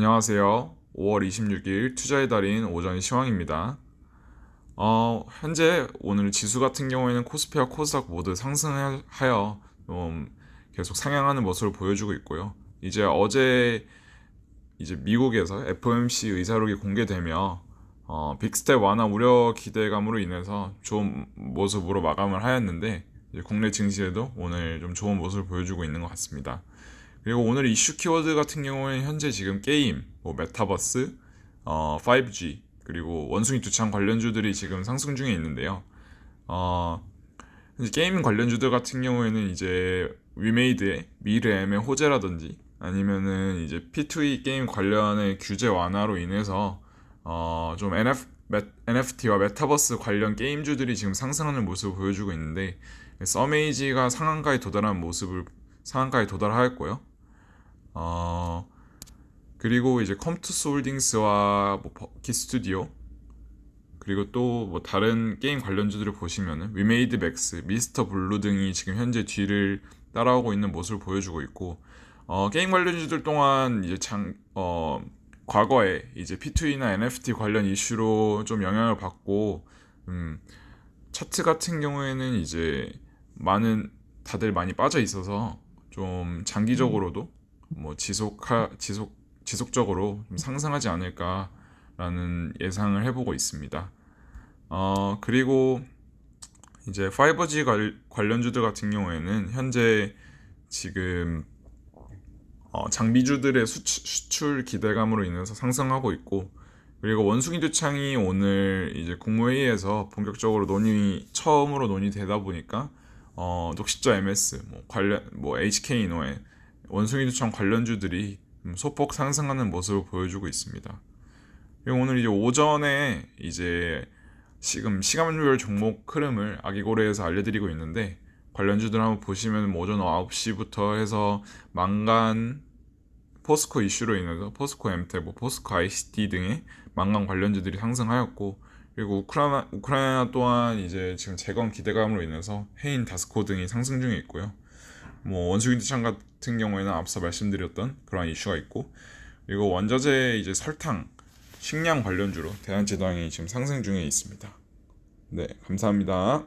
안녕하세요. 5월 26일 투자의 달인 오전 시황입니다. 어, 현재 오늘 지수 같은 경우에는 코스피와 코스닥 모두 상승하여 좀 계속 상향하는 모습을 보여주고 있고요. 이제 어제 이제 미국에서 FOMC 의사록이 공개되며 어, 빅스텝 완화 우려 기대감으로 인해서 좋은 모습으로 마감을 하였는데 국내 증시에도 오늘 좀 좋은 모습을 보여주고 있는 것 같습니다. 그리고 오늘 이슈 키워드 같은 경우에는 현재 지금 게임, 뭐 메타버스, 어, 5G 그리고 원숭이 두창 관련주들이 지금 상승 중에 있는데요. 어, 게임 관련주들 같은 경우에는 이제 위메이드의 미래엠의 호재라든지 아니면은 이제 P2E 게임 관련의 규제 완화로 인해서 어, 좀 NF, NFT와 메타버스 관련 게임주들이 지금 상승하는 모습을 보여주고 있는데 서메이지가 상한가에 도달한 모습을 상한가에 도달하였고요. 어, 그리고 이제 컴투스 홀딩스와 뭐 버키 스튜디오 그리고 또 뭐 다른 게임 관련주들을 보시면은 위메이드 맥스, 미스터 블루 등이 지금 현재 뒤를 따라오고 있는 모습을 보여주고 있고 어, 게임 관련주들 동안 이제 장, 어, 과거에 이제 P2E나 NFT 관련 이슈로 좀 영향을 받고 음, 차트 같은 경우에는 이제 많은 다들 많이 빠져 있어서 좀 장기적으로도 뭐 지속하 지속 지속적으로 좀 상승하지 않을까라는 예상을 해보고 있습니다. 어 그리고 이제 5G 관련주들 같은 경우에는 현재 지금 어, 장비주들의 수출, 수출 기대감으로 인해서 상승하고 있고 그리고 원숭이 두창이 오늘 이제 국무회의에서 본격적으로 논의 처음으로 논의되다 보니까 어, 녹십자 MS 뭐 관련 뭐 HK 이노의 원숭이 두창 관련주들이 소폭 상승하는 모습을 보여주고 있습니다. 오늘 이제 오전에 이제 지금 시간별 종목 흐름을 아기고래에서 알려드리고 있는데 관련주들 한번 보시면 뭐 오전 9시부터 해서 망간 포스코 이슈로 인해서 포스코 엠텍, 뭐 포스코 ICT 등의 망간 관련주들이 상승하였고 그리고 우크라이나, 우크라이나 또한 이제 지금 재건 기대감으로 인해서 해인 다스코 등이 상승 중에 있고요. 뭐 원숭이 두창 같은 경우에는 앞서 말씀드렸던 그러한 이슈가 있고 그리고 원자재 이제 설탕, 식량 관련주로 대한제당이 지금 상승 중에 있습니다. 네, 감사합니다.